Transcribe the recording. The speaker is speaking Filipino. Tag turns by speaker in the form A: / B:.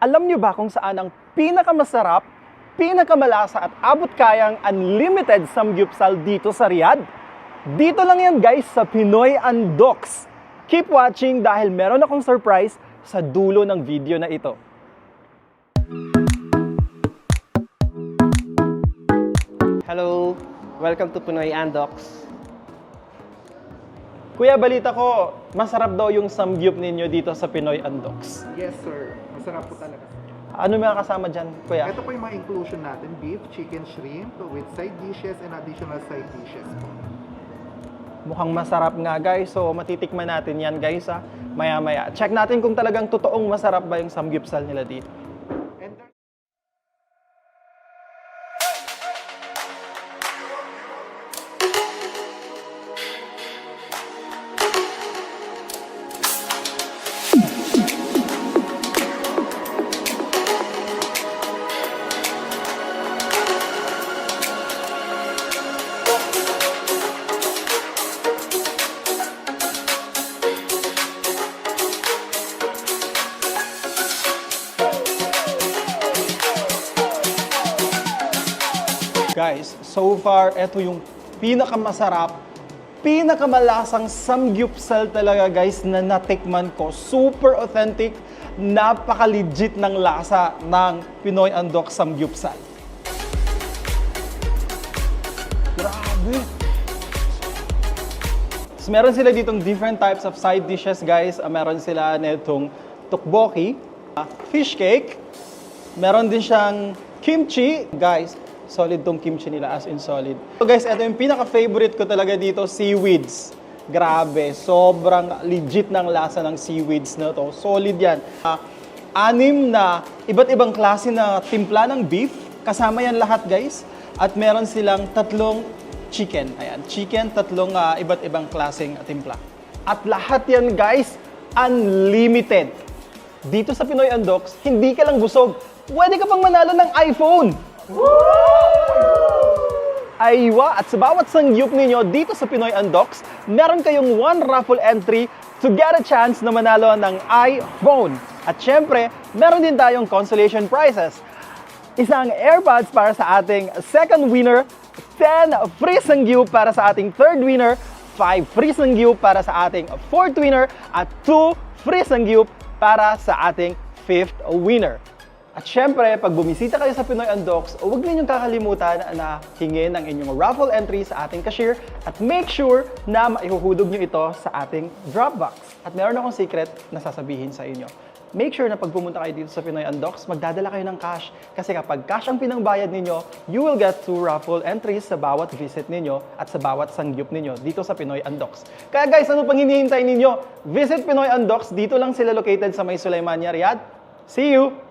A: Alam niyo ba kung saan ang pinakamasarap, pinakamalasa at abot kayang unlimited samgyupsal dito sa Riyadh? Dito lang yan guys sa Pinoy Undocs. Keep watching dahil meron akong surprise sa dulo ng video na ito.
B: Hello, welcome to Pinoy Andox.
A: Kuya, balita ko, masarap daw yung samgyup ninyo dito sa Pinoy Undocs.
C: Yes, sir. Masarap po talaga.
A: Ano mga kasama dyan, kuya?
C: Ito po yung mga inclusion natin, beef, chicken, shrimp, with side dishes and additional side dishes po.
A: Mukhang masarap nga guys, so matitikman natin yan guys ha, maya maya. Check natin kung talagang totoong masarap ba yung samgyupsal nila dito. Guys, so far, ito yung pinakamasarap, pinakamalasang samgyupsal talaga guys na natikman ko. Super authentic, napaka-legit ng lasa ng Pinoy Andok Samgyupsal. Grabe! So, meron sila ditong different types of side dishes, guys. Ah, meron sila netong tteokbokki, ah, fish cake, meron din siyang kimchi. Guys, solid tong kimchi nila, as in solid. So guys, ito yung pinaka-favorite ko talaga dito, seaweeds. Grabe, sobrang legit ng lasa ng seaweeds na to. Solid yan. Ah, anim na iba't ibang klase na timpla ng beef. Kasama yan lahat, guys. At meron silang tatlong chicken. Ayan, chicken, tatlong ah, iba't ibang klaseng timpla. At lahat yan, guys, unlimited. Dito sa Pinoy Undocs, hindi ka lang busog. Pwede ka pang manalo ng iPhone. Aywa! At sa bawat sangyup ninyo dito sa Pinoy Undocs, meron kayong one raffle entry to get a chance na manalo ng iPhone. At syempre, meron din tayong consolation prizes. Isang AirPods para sa ating second winner, 10 free sangyup para sa ating third winner, 5 free sangyup para sa ating fourth winner, at 2 free sangyup para sa ating fifth winner. At syempre, pag bumisita kayo sa Pinoy Undocs, huwag ninyong kakalimutan na hingin ang inyong raffle entry sa ating cashier at make sure na maihuhulog nyo ito sa ating Dropbox. At meron akong secret na sasabihin sa inyo. Make sure na pag pumunta kayo dito sa Pinoy Undocs, magdadala kayo ng cash. Kasi kapag cash ang pinangbayad ninyo, you will get two raffle entries sa bawat visit ninyo at sa bawat sangyup ninyo dito sa Pinoy Undocs. Kaya guys, ano pang hinihintay ninyo? Visit Pinoy Undocs. Dito lang sila located sa May Sulaimania, Riyadh. See you!